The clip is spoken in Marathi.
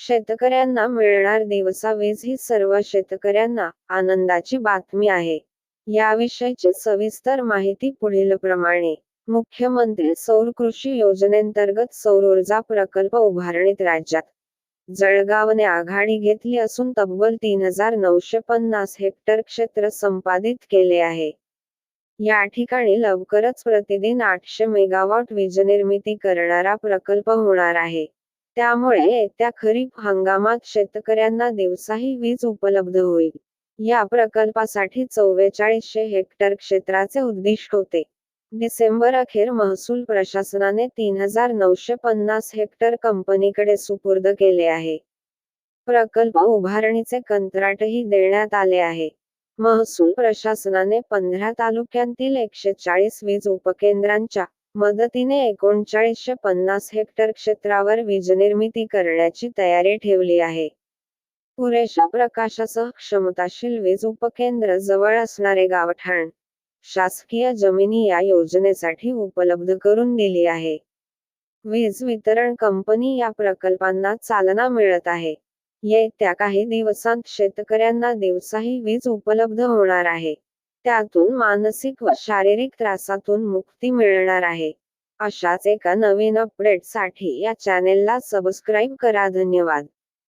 शेतकऱ्यांना मिळणार दिवसा वीज ही सर्व शेतकऱ्यांना आनंदाची बातमी आहे. याविषयीची सविस्तर माहिती पुढील प्रमाणे. मुख्यमंत्री सौर कृषी योजनेंतर्गत सौर ऊर्जा प्रकल्प उभारणीत राज्यात. जळगावने आघाडी घेतली असून तब्बल तीन हजार नऊशे पन्नास हेक्टर क्षेत्र संपादित केले आहे. या ठिकाणी लवकरच प्रतिदिन आठशे मेगावॉट वीजनिर्मिती करणारा प्रकल्प होणार आहे. त्यामुळे येत्या खरीप हंगामात शेतकऱ्यांना दिवसाही वीज उपलब्ध होईल. या प्रकल्पासाठी चव्वेचाळीसशे हेक्टर क्षेत्राचे उद्दिष्ट होते. डिसेंबर अखेर महसूल प्रशासनाने तीन हजार नऊशे पन्नास हेक्टर कंपनीकडे सुपूर्द केले आहे. प्रकल्प उभारणीचे कंत्राटही देण्यात आले आहे. महसूल प्रशासनाने पंधरा तालुक्यांतील एकशे चाळीस वीज उपकेंद्रांच्या मदतीने एकोणचाळीसशे पन्नास हेक्टर क्षेत्रावर वीजनिर्मिती करण्याची तयारी ठेवली आहे. पुरेशा प्रकाशासह क्षमताशील वीज उपकेंद्र जवळ असणारे गावठाण शासकीय जमिनी या योजनेसाठी उपलब्ध करून दिली आहे. वीज वितरण कंपनी या प्रकल्पांना चालना मिळत आहे. येत्या काही दिवसांत शेतकऱ्यांना दिवसाही वीज उपलब्ध होणार आहे. त्यातून मानसिक व शारीरिक त्रासातून मुक्ती मिळणार आहे. अशाच एका नवीन अपडेटसाठी या चॅनेलला सबस्क्राईब करा. धन्यवाद.